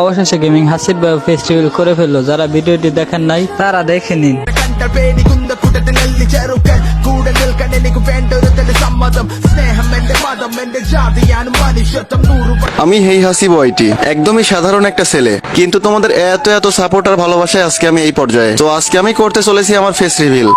অবশেষে গেমিং হাসির ফেস্টিভ্যাল করে ফেলল। যারা ভিডিওটি দেখেন নাই, তারা দেখে নিন। আমি হেই হাসি বয়টি একদমই সাধারণ একটা ছেলে। কিন্তু তোমাদের এত এত সাপোর্ট আর ভালোবাসায় আজকে আমি এই পর্যায়ে। তো আজকে আমি করতে চলেছি আমার ফেস রিভিল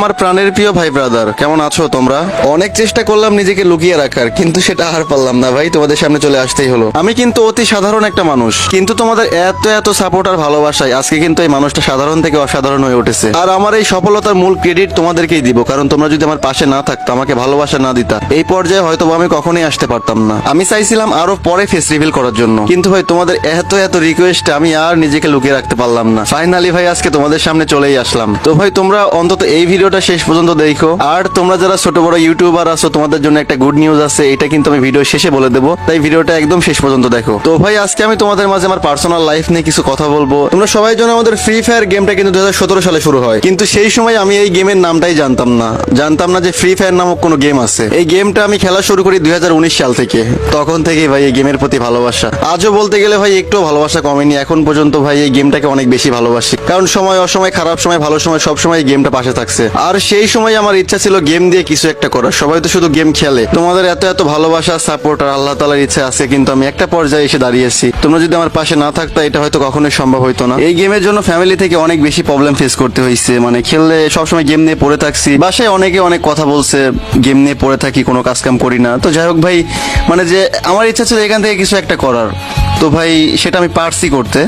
আমার প্রাণের প্রিয় ভাই ব্রাদার কেমন আছো তোমরা? অনেক চেষ্টা করলাম নিজেকে লুকিয়ে রাখার, কিন্তু সেটা আর পারলাম না ভাই, তোমাদের সামনে চলে আসতেই হলো। আমি কিন্তু অতি সাধারণ একটা মানুষ, কিন্তু তোমাদের এত এত সাপোর্ট আর ভালোবাসায় আজকে কিন্তু এই মানুষটা সাধারণ থেকে অসাধারণ হয়ে উঠেছে। আর আমার এই সফলতার মূল ক্রেডিট তোমাদেরকেই দিব, কারণ তোমরা যদি আমার পাশে না থাকতো, আমাকে ভালোবাসা না দিতা, এই পর্যায়ে হয়তো আমি কখনোই আসতে পারতাম না। আমি চাইছিলাম আরও পরে ফেস রিভিল করার জন্য, কিন্তু ভাই তোমাদের এত এত রিকোয়েস্ট আমি আর নিজেকে লুকিয়ে রাখতে পারলাম না। ফাইনালি ভাই, আজকে তোমাদের সামনে চলেই আসলাম। তো ভাই, তোমরা অন্তত এই ভিডিওটা শেষ পর্যন্ত দেখো। আর তোমরা যারা ছোট বড় ইউটিউবার আছো, তোমাদের জন্য একটা গুড নিউজ আছে, এটা কিন্তু আমি ভিডিও শেষে বলে দেবো। তাই ভিডিওটা একদম শেষ পর্যন্ত দেখো। তো ভাই, আজকে আমি তোমাদের মাঝে আমার পার্সোনাল লাইফ নিয়ে কিছু কথা বলব। তোমরা সবাই জানো আমাদের ফ্রি ফায়ার গেমটা কিন্তু দু সালে শুরু হয়। কিন্তু সেই সময় আমি এই গেমের নামটাই জানতাম না। জানতাম না যে ফ্রি ফায়ার নামক কোনো গেম আছে। এই গেমটা আমি খেলা শুরু করি দুই হাজার উনিশ সাল থেকে। তখন থেকেই ভাই এই গেমের প্রতি ভালোবাসা। আজও বলতে গেলে ভাই একটু ভালোবাসা কমেনি। এখন পর্যন্ত ভাই এই গেমটাকে অনেক বেশি ভালোবাসি। কারণ সময় অসময়, খারাপ সময়, ভালো সময় সব সময় এই গেমটা পাশে থাকছে। আর সেই সময় আমার ইচ্ছা ছিল গেম দিয়ে কিছু একটা করার। সবাই তো শুধু গেম খেলে। তোমাদের এত এত ভালোবাসা সাপোর্ট আর আল্লাহ তালার ইচ্ছা আছে, কিন্তু আমি একটা পর্যায়ে এসে দাঁড়িয়েছি তোমরা যদি আমার পাশে না থাকতো, এটা হয়তো কখনোই সম্ভব হতো না। এই গেমের জন্য ফ্যামিলি থেকে অনেক বেশি প্রবলেম ফেস করতে হয়েছে মানে খেললে সবসময় গেম নিয়ে পড়ে থাকছি। বাসায় অনেকে অনেক কথা বলছে, গেম নিয়ে পড়ে থাকি, কোনো কাজ কাম করি না। তো যাই হোক ভাই মানে যে আমার ইচ্ছা ছিল এখান থেকে কিছু একটা করার। তো ভাই, সেটা আমি পারছি করতে।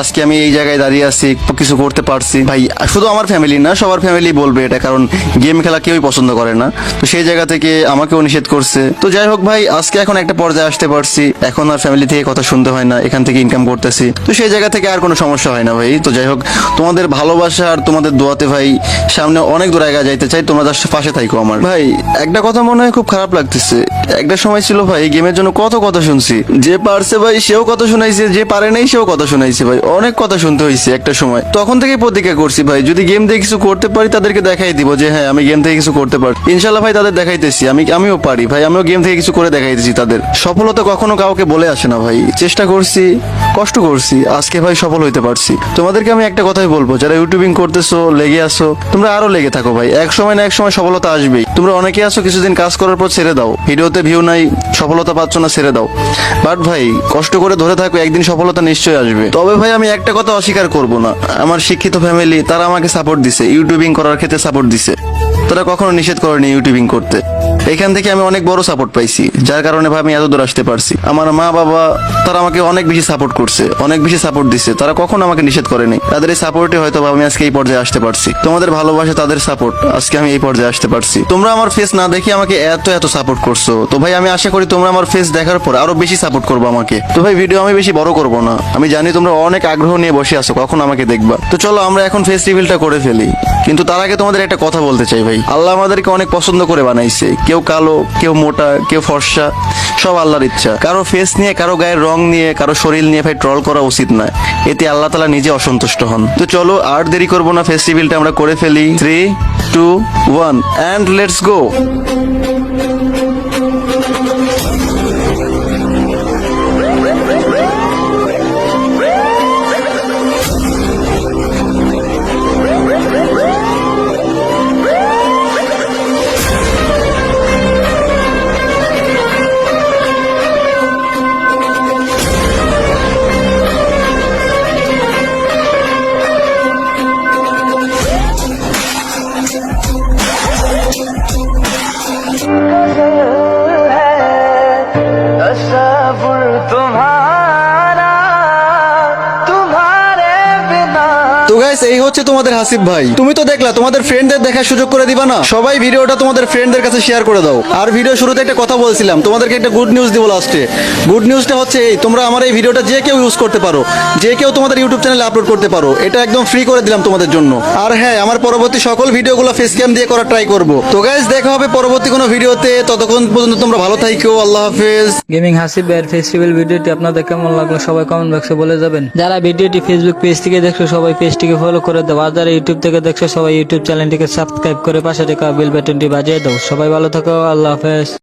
আজকে আমি এই জায়গায় দাঁড়িয়ে আছি, কিছু করতে পারছি। ভাই, শুধু আমার ফ্যামিলি না, সবার ফ্যামিলি বলবে এটা, কারণ গেম খেলা কেউই পছন্দ করে না। তো সেই জায়গা থেকে আমাকেও নিষেধ করছে। তো যাই হোক ভাই, আজকে এখন একটা পর্যায়ে আসতে পারছি। এখন আর ফ্যামিলি থেকে কথা শুনতে হয় না, এখান থেকে ইনকাম করতেছি। তো সেই জায়গা থেকে আর কোনো সমস্যা হয় না ভাই। তো যাই হোক, তোমাদের ভালোবাসা আর তোমাদের দোয়াতে ভাই, সামনে অনেক দূর আগে যাইতে চাই, তোমরা জাস্ট পাশে থাইকো আমার। ভাই, একটা কথা মনে হয় খুব খারাপ লাগতেছে। একটা সময় ছিল ভাই, এই গেমের জন্য কত কথা শুনছি। যে পারছে ভাই, সেও কথা শুনাইছে, যে পারে নাই, সেও কথা শুনাইছে ভাই। অনেক কথা শুনতে হয়েছে একটা সময়। তখন থেকে প্রতিজ্ঞা করছি ভাই, যদি গেম দিয়ে কিছু করতে পারি, তাদেরকে দেখাই দিব যে হ্যাঁ আমি গেম থেকে কিছু করতে পারি ইনশাল্লাহ ভাই, তাদের দেখাইতেছি। আমি, আমিও পারি ভাই, আমিও গেম থেকে কিছু করে দেখাইতেছি তাদের। সফলতা কখনো কাউকে বলে আসে না ভাই। চেষ্টা করছি, কষ্ট করছি, আজকে ভাই সফল হইতে পারছি। তোমাদেরকে আমি একটা কথাই বলব, যারা ইউটিউবিং করতেছো, লেগে আসো তোমরা আরও লেগে থাকো ভাই। এক সময় না এক সময় সফলতা আসবেই। তোমরা অনেকে আছো, কিছুদিন কাজ করার পর ছেড়ে দাও। ভিডিওতে ভিউ নাই, সফলতা পাচ্ছ না, ছেড়ে দাও। বাট ভাই, কষ্ট করে ধরে থাকো, একদিন সফলতা নিশ্চয়ই আসবে। তবে ভাই, আমি একটা কথা অস্বীকার করব না। আমার শিক্ষিত ফ্যামিলি তারা আমাকে সাপোর্ট দিছে ইউটিউবিং করার ক্ষেত্রে সাপোর্ট দিছে। তারা কখনো নিষেধ করেনি ইউটিউবিং করতে। এখান থেকে আমি অনেক বড় সাপোর্ট পাইছি, যার কারণে ভাই, আমি এত দূর আসতে পারছি। আমার মা, বাবা, তারা আমাকে অনেক বেশি সাপোর্ট করছে, অনেক বেশি সাপোর্ট দিছে। তারা কখনো আমাকে নিষেধ করেনি। তাদের এই সাপোর্টে হয়তো আমি আজকে এই পর্যায়ে আসতে পারছি। তোমাদের ভালোবাসা, তাদের সাপোর্ট আজকে আমি এই পর্যায়ে আসতে পারছি। তোমরা আমার ফেস না দেখে আমাকে এত এত সাপোর্ট করছ। তো ভাই, আমি আশা করি তোমরা আমার ফেস দেখার পর আরও বেশি সাপোর্ট করব আমাকে। তো ভাই ভিডিও আমি বেশি বড় করব না। আমি জানি তোমরা অনেক আগ্রহ নিয়ে বসে আছো, কখন আমাকে দেখবা। তো চলো, আমরা এখন ফেস রিভিলটা করে ফেলি। কিন্তু তার আগে তোমাদের একটা কথা বলতে চাই ভাই। আল্লাহ আমাদেরকে অনেক পছন্দ করে বানাইছে। কেউ কালো, কেউ মোটা, কেউ ফর্সা, সব আল্লাহর ইচ্ছা। কারও ফেস নিয়ে, কারও গায়ের রং নিয়ে, কারও শরীর নিয়ে ভাই ট্রল করা উচিত নয় এতে আল্লাহ তালা নিজে অসন্তুষ্ট হন। তো চলো, আর দেরি করব না ফেস্টিভ্যালটা আমরা করে ফেলি। Three two one and let's go তো গাইস এই হচ্ছে তোমাদের হাসিব ভাই। তুমি তো দেখলা, তোমাদের ফ্রেন্ডদের দেখার সুযোগ করে দিবা না? সবাই ভিডিওটা তোমাদের ফ্রেন্ডদের কাছে শেয়ার করে দাও। আর ভিডিও শুরুতে একটা কথা বলছিলাম, তোমাদেরকে একটা গুড নিউজ দিব লাস্টে গুড নিউজটা হচ্ছে এই, তোমরা আমার এই ভিডিওটা যে কেউ ইউজ করতে পারো, যে কেউ তোমাদের ইউটিউব চ্যানেলে আপলোড করতে পারো, এটা একদম ফ্রি করে দিলাম তোমাদের জন্য। আর হ্যাঁ আমার পরবর্তী সকল ভিডিওগুলো ফেস ক্যাম দিয়ে করার ট্রাই করব। তো গাইস দেখা হবে পরবর্তী কোনো ভিডিওতে। ততক্ষণ পর্যন্ত তোমরা ভালো থাইকো আল্লাহ হাফেজ। গেমিং হাসিব ভাইয়ের ফেস্টিভ্যাল ভিডিওটি আপনাদের কেমন লাগল? সবাই কমেন্ট বক্সে বলে যাবেন। যারা ভিডিওটি ফেসবুক পেজ থেকে দেখছ, সবাই পেজটিকে ফলো করে দাও। আর যারা ইউটিউব থেকে দেখছ, সবাই ইউটিউব চ্যানেলটিকে সাবস্ক্রাইব করে পাশে থাকা বেল বাটনটি বাজিয়ে দাও। সবাই ভালো থাকো, আল্লাহ হাফেজ।